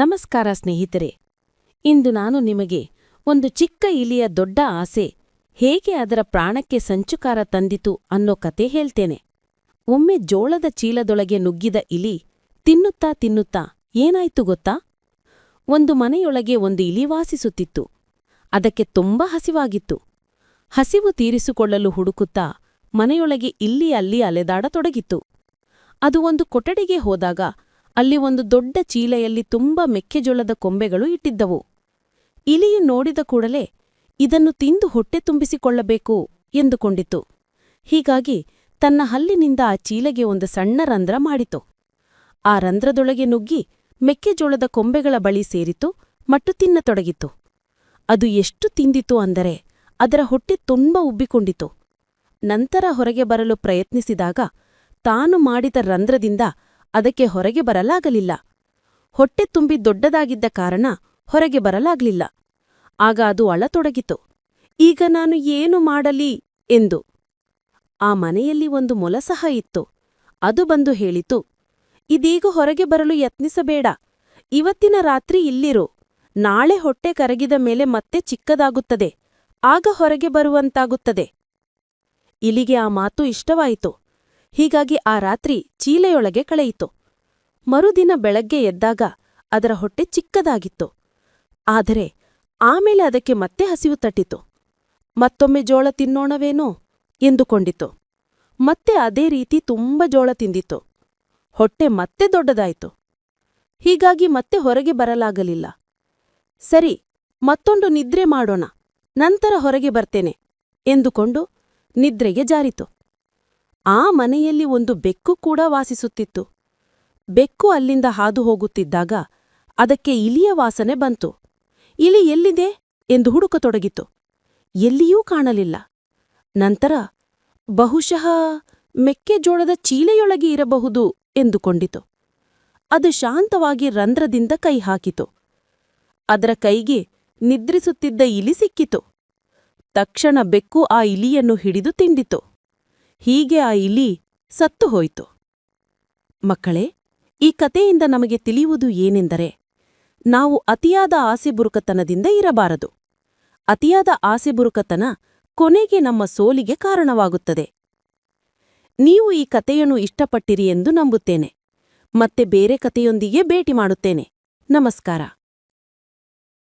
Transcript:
ನಮಸ್ಕಾರ ಸ್ನೇಹಿತರೆ. ಇಂದು ನಾನು ನಿಮಗೆ ಒಂದು ಚಿಕ್ಕ ಇಲಿಯ ದೊಡ್ಡ ಆಸೆ, ಹೇಗೆ ಅದರ ಪ್ರಾಣಕ್ಕೆ ಸಂಚುಕಾರ ತಂದಿತು ಅನ್ನೋ ಕತೆ ಹೇಳ್ತೇನೆ. ಒಮ್ಮೆ ಜೋಳದ ಚೀಲದೊಳಗೆ ನುಗ್ಗಿದ ಇಲಿ ತಿನ್ನುತ್ತಾ ತಿನ್ನುತ್ತಾ ಏನಾಯ್ತು ಗೊತ್ತಾ? ಒಂದು ಮನೆಯೊಳಗೆ ಒಂದು ಇಲಿ ವಾಸಿಸುತ್ತಿತ್ತು. ಅದಕ್ಕೆ ತುಂಬ ಹಸಿವಾಗಿತ್ತು. ಹಸಿವು ತೀರಿಸಿಕೊಳ್ಳಲು ಹುಡುಕುತ್ತಾ ಮನೆಯೊಳಗೆ ಇಲ್ಲಿ ಅಲ್ಲಿ ಅಲೆದಾಡತೊಡಗಿತ್ತು. ಅದು ಒಂದು ಕೊಠಡಿಗೆ ಹೋದಾಗ ಅಲ್ಲಿ ಒಂದು ದೊಡ್ಡ ಚೀಲೆಯಲ್ಲಿ ತುಂಬ ಮೆಕ್ಕೆಜೋಳದ ಕೊಂಬೆಗಳು ಇಟ್ಟಿದ್ದವು. ಇಲಿಯು ನೋಡಿದ ಕೂಡಲೇ, ಇದನ್ನು ತಿಂದು ಹೊಟ್ಟೆ ತುಂಬಿಸಿಕೊಳ್ಳಬೇಕು ಎಂದುಕೊಂಡಿತು. ಹೀಗಾಗಿ ತನ್ನ ಹಲ್ಲಿನಿಂದ ಆ ಚೀಲೆಗೆ ಒಂದು ಸಣ್ಣ ರಂಧ್ರ ಮಾಡಿತು. ಆ ರಂಧ್ರದೊಳಗೆ ನುಗ್ಗಿ ಮೆಕ್ಕೆಜೋಳದ ಕೊಂಬೆಗಳ ಬಳಿ ಸೇರಿತು ಮತ್ತು ತಿನ್ನತೊಡಗಿತು. ಅದು ಎಷ್ಟು ತಿಂದಿತು ಅಂದರೆ ಅದರ ಹೊಟ್ಟೆ ತುಂಬ ಉಬ್ಬಿಕೊಂಡಿತು. ನಂತರ ಹೊರಗೆ ಬರಲು ಪ್ರಯತ್ನಿಸಿದಾಗ ತಾನು ಮಾಡಿದ ರಂಧ್ರದಿಂದ ಅದಕ್ಕೆ ಹೊರಗೆ ಬರಲಾಗಲಿಲ್ಲ. ಹೊಟ್ಟೆ ತುಂಬಿ ದೊಡ್ಡದಾಗಿದ್ದ ಕಾರಣ ಹೊರಗೆ ಬರಲಾಗಲಿಲ್ಲ. ಆಗ ಅದು ಅಳತೊಡಗಿತು. ಈಗ ನಾನು ಏನು ಮಾಡಲಿ ಎಂದು. ಆ ಮನೆಯಲ್ಲಿ ಒಂದು ಮೊಲ ಸಹ ಇತ್ತು. ಅದು ಬಂದು ಹೇಳಿತು, ಇದೀಗ ಹೊರಗೆ ಬರಲು ಯತ್ನಿಸಬೇಡ. ಇವತ್ತಿನ ರಾತ್ರಿ ಇಲ್ಲಿರು. ನಾಳೆ ಹೊಟ್ಟೆ ಕರಗಿದ ಮೇಲೆ ಮತ್ತೆ ಚಿಕ್ಕದಾಗುತ್ತದೆ. ಆಗ ಹೊರಗೆ ಬರುವಂತಾಗುತ್ತದೆ. ಇಲಿಗೆ ಆ ಮಾತು ಇಷ್ಟವಾಯಿತು. ಹೀಗಾಗಿ ಆ ರಾತ್ರಿ ಚೀಲೆಯೊಳಗೆ ಕಳೆಯಿತು. ಮರುದಿನ ಬೆಳಗ್ಗೆ ಎದ್ದಾಗ ಅದರ ಹೊಟ್ಟೆ ಚಿಕ್ಕದಾಗಿತ್ತು. ಆದರೆ ಆಮೇಲೆ ಅದಕ್ಕೆ ಮತ್ತೆ ಹಸಿವು ತಟ್ಟಿತು. ಮತ್ತೊಮ್ಮೆ ಜೋಳ ತಿನ್ನೋಣವೇನೋ ಎಂದುಕೊಂಡಿತು. ಮತ್ತೆ ಅದೇ ರೀತಿ ತುಂಬ ಜೋಳ ತಿಂದಿತು. ಹೊಟ್ಟೆ ಮತ್ತೆ ದೊಡ್ಡದಾಯಿತು. ಹೀಗಾಗಿ ಮತ್ತೆ ಹೊರಗೆ ಬರಲಾಗಲಿಲ್ಲ. ಸರಿ, ಮತ್ತೊಂದು ನಿದ್ರೆ ಮಾಡೋಣ. ನಂತರ ಹೊರಗೆ ಬರ್ತೇನೆ, ಎಂದುಕೊಂಡು ನಿದ್ರೆಗೆ ಜಾರಿತು. ಆ ಮನೆಯಲ್ಲಿ ಒಂದು ಬೆಕ್ಕು ಕೂಡ ವಾಸಿಸುತ್ತಿತ್ತು. ಬೆಕ್ಕು ಅಲ್ಲಿಂದ ಹಾದು ಹೋಗುತ್ತಿದ್ದಾಗ ಅದಕ್ಕೆ ಇಲಿಯ ವಾಸನೆ ಬಂತು. ಇಲಿ ಎಲ್ಲಿದೆ ಎಂದು ಹುಡುಕತೊಡಗಿತು. ಎಲ್ಲಿಯೂ ಕಾಣಲಿಲ್ಲ. ನಂತರ ಬಹುಶಃ ಮೆಕ್ಕೆಜೋಳದ ಚೀಲೆಯೊಳಗೆ ಇರಬಹುದು ಎಂದುಕೊಂಡಿತು. ಅದು ಶಾಂತವಾಗಿ ರಂಧ್ರದಿಂದ ಕೈ ಹಾಕಿತು. ಅದರ ಕೈಗೆ ನಿದ್ರಿಸುತ್ತಿದ್ದ ಇಲಿ ಸಿಕ್ಕಿತು. ತಕ್ಷಣ ಬೆಕ್ಕು ಆ ಇಲಿಯನ್ನು ಹಿಡಿದು ತಿಂಡಿತು. ಹೀಗೆ ಆ ಇಲಿ ಸತ್ತು ಹೋಯಿತು. ಮಕ್ಕಳೇ, ಈ ಕಥೆಯಿಂದ ನಮಗೆ ತಿಳಿಯುವುದು ಏನೆಂದರೆ, ನಾವು ಅತಿಯಾದ ಆಸೆಬುರುಕತನದಿಂದ ಇರಬಾರದು. ಅತಿಯಾದ ಆಸೆಬುರುಕತನ ಕೊನೆಗೆ ನಮ್ಮ ಸೋಲಿಗೆ ಕಾರಣವಾಗುತ್ತದೆ. ನೀವು ಈ ಕಥೆಯನ್ನು ಇಷ್ಟಪಟ್ಟಿರಿ ಎಂದು ನಂಬುತ್ತೇನೆ. ಮತ್ತೆ ಬೇರೆ ಕಥೆಯೊಂದಿಗೆ ಭೇಟಿ ಮಾಡುತ್ತೇನೆ. ನಮಸ್ಕಾರ.